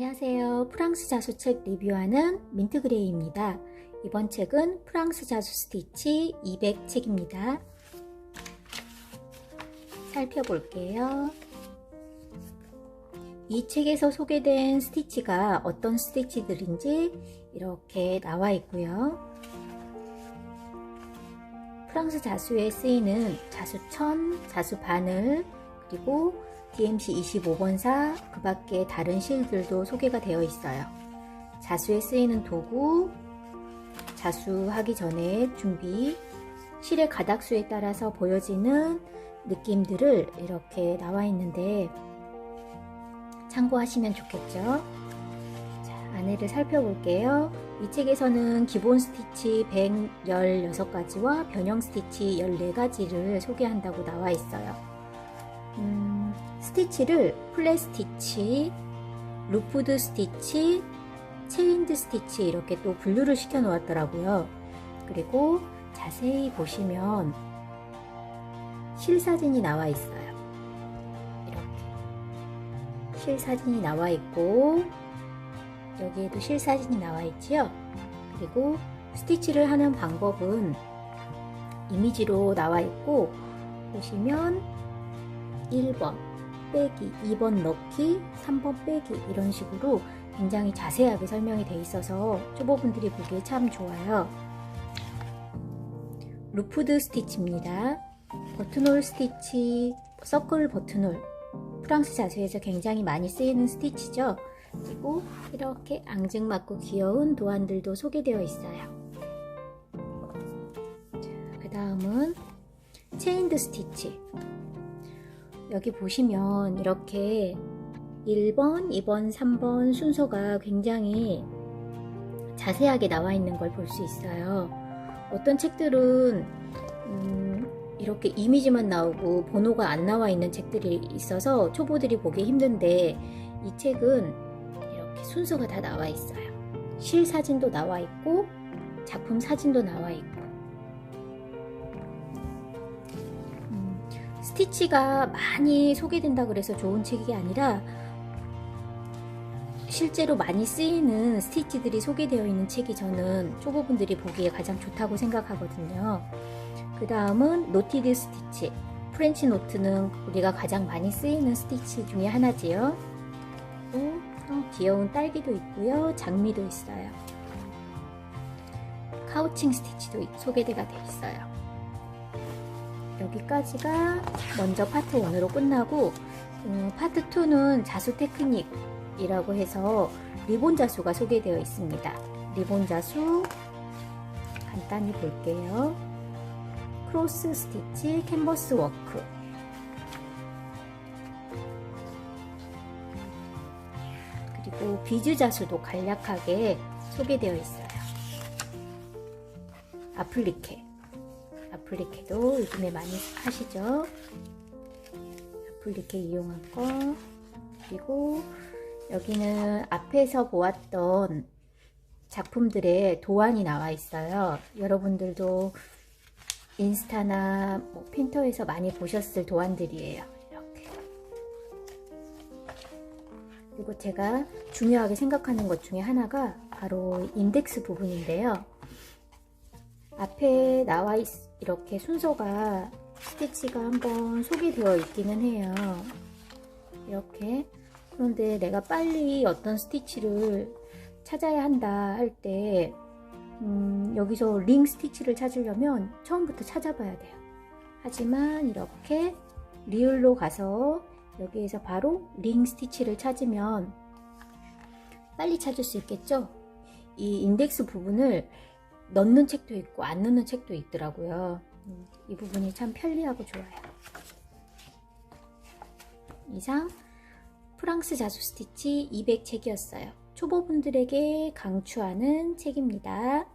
안녕하세요. 프랑스 자수책 리뷰하는 민트그레이입니다. 이번 책은 프랑스 자수 스티치 200책입니다. 살펴볼게요. 이 책에서 소개된 스티치가 어떤 스티치들인지 이렇게 나와 있고요. 프랑스 자수에 쓰이는 자수천, 자수바늘, 그리고 DMC 25번사 그 밖에 다른 실들도 소개가 되어 있어요. 자수에 쓰이는 도구, 자수하기 전에 준비, 실의 가닥수에 따라서 보여지는 느낌들을 이렇게 나와 있는데 참고하시면 좋겠죠. 자, 안에를 살펴볼게요. 이 책에서는 기본 스티치 116가지와 변형 스티치 14가지를 소개한다고 나와 있어요. 음, 스티치를 플랫 스티치, 루프드 스티치, 체인드 스티치 이렇게 또 분류를 시켜 놓았더라고요. 그리고 자세히 보시면 실사진이 나와 있어요. 이렇게 실사진이 나와 있고 여기에도 실사진이 나와 있지요. 그리고 스티치를 하는 방법은 이미지로 나와 있고 보시면 1번 빼기, 2번 넣기, 3번 빼기 이런 식으로 굉장히 자세하게 설명이 돼 있어서 초보분들이 보기에 참 좋아요. 루프드 스티치입니다. 버튼홀 스티치, 서클 버튼홀 프랑스 자수에서 굉장히 많이 쓰이는 스티치죠. 그리고 이렇게 앙증맞고 귀여운 도안들도 소개되어 있어요. 그 다음은 체인드 스티치 여기 보시면 이렇게 1번, 2번, 3번 순서가 굉장히 자세하게 나와 있는 걸 볼 수 있어요. 어떤 책들은 음, 이렇게 이미지만 나오고 번호가 안 나와 있는 책들이 있어서 초보들이 보기 힘든데 이 책은 이렇게 순서가 다 나와 있어요. 실 사진도 나와 있고 작품 사진도 나와 있고 스티치가 많이 소개된다 그래서 좋은 책이 아니라 실제로 많이 쓰이는 스티치들이 소개되어 있는 책이 저는 초보분들이 보기에 가장 좋다고 생각하거든요. 그 다음은 노티드 스티치. 프렌치 노트는 우리가 가장 많이 쓰이는 스티치 중에 하나지요. 또 어, 귀여운 딸기도 있고요. 장미도 있어요. 카우칭 스티치도 소개가 되어 있어요. 여기까지가 먼저 파트 1으로 끝나고 음, 파트 2는 자수 테크닉이라고 해서 리본 자수가 소개되어 있습니다. 리본 자수 간단히 볼게요. 크로스 스티치, 캔버스 워크 그리고 비즈 자수도 간략하게 소개되어 있어요. 아플리케 아플리케도 요즘에 많이 하시죠. 아플리케 이용한 거 그리고 여기는 앞에서 보았던 작품들의 도안이 나와 있어요. 여러분들도 인스타나 뭐 핀터에서 많이 보셨을 도안들이에요. 이렇게. 그리고 제가 중요하게 생각하는 것 중에 하나가 바로 인덱스 부분인데요. 앞에 나와 있, 이렇게 순서가 스티치가 한번 소개되어 있기는 해요. 이렇게. 그런데 내가 빨리 어떤 스티치를 찾아야 한다 할 때, 음, 여기서 링 스티치를 찾으려면 처음부터 찾아봐야 돼요. 하지만 이렇게 리을로 가서 여기에서 바로 링 스티치를 찾으면 빨리 찾을 수 있겠죠? 이 인덱스 부분을 넣는 책도 있고 안 넣는 책도 있더라고요. 음, 이 부분이 참 편리하고 좋아요. 이상 프랑스 자수 스티치 200 책이었어요. 초보분들에게 강추하는 책입니다.